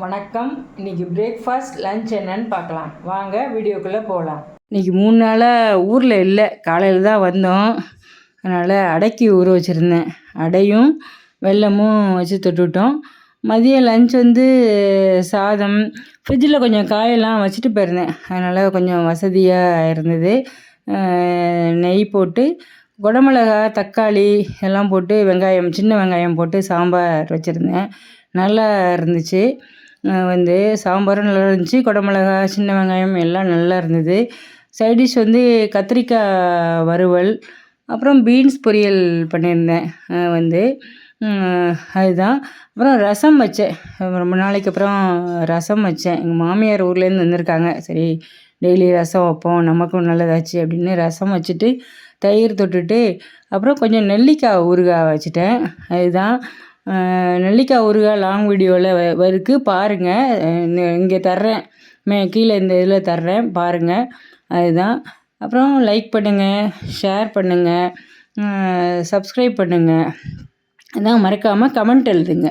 வணக்கம். இன்றைக்கி breakfast lunch என்னன்னு பார்க்கலாம். வாங்க வீடியோக்குள்ளே போகலாம் இன்றைக்கி மூணு நாளாக ஊரில் இல்லை. காலையில் தான் வந்தோம். அதனால் அடைக்கி ஊற வச்சுருந்தேன். அடையும் வெல்லமும் வச்சு தொட்டுவிட்டோம் மதியம் லஞ்ச் வந்து சாதம். ஃப்ரிட்ஜில் கொஞ்சம் காயெல்லாம் வச்சுட்டு போயிருந்தேன். அதனால் கொஞ்சம் வசதியாக இருந்தது. நெய் போட்டு குடமிளகா தக்காளி எல்லாம் போட்டு வெங்காயம் சின்ன வெங்காயம் போட்டு சாம்பார் வச்சுருந்தேன். நல்லா இருந்துச்சு. வந்து சாம்பாரும் நல்லா இருந்துச்சு குடமிளகா சின்ன வெங்காயம் எல்லாம் நல்லா இருந்தது. சைட் டிஷ் வந்து கத்திரிக்காய் வறுவல் அப்புறம் பீன்ஸ் பொரியல் பண்ணியிருந்தேன். வந்து அதுதான். அப்புறம் ரசம் வச்சேன். ரொம்ப நாளைக்கு அப்புறம் ரசம் வச்சேன். எங்கள் மாமியார் ஊர்லேருந்து வந்திருக்காங்க. சரி டெய்லி ரசம் வைப்போம் நமக்கும் நல்லதாச்சு அப்படின்னு ரசம் வச்சுட்டு தயிர் தொட்டுட்டு அப்புறம் கொஞ்சம் நெல்லிக்காய் ஊறுகாய் வச்சுட்டேன். அதுதான். நெல்லிக்காய் ஊறுகாய் லாங் வீடியோவில் வ இருக்குது பாருங்கள் இங்கே தர்றேன். மே கீழே இந்த இதில் தர்றேன். பாருங்கள் அதுதான். அப்புறம் லைக் பண்ணுங்கள் ஷேர் பண்ணுங்கள் சப்ஸ்கிரைப் பண்ணுங்கள் அதான் மறக்காமல் கமெண்ட் எழுதுங்க.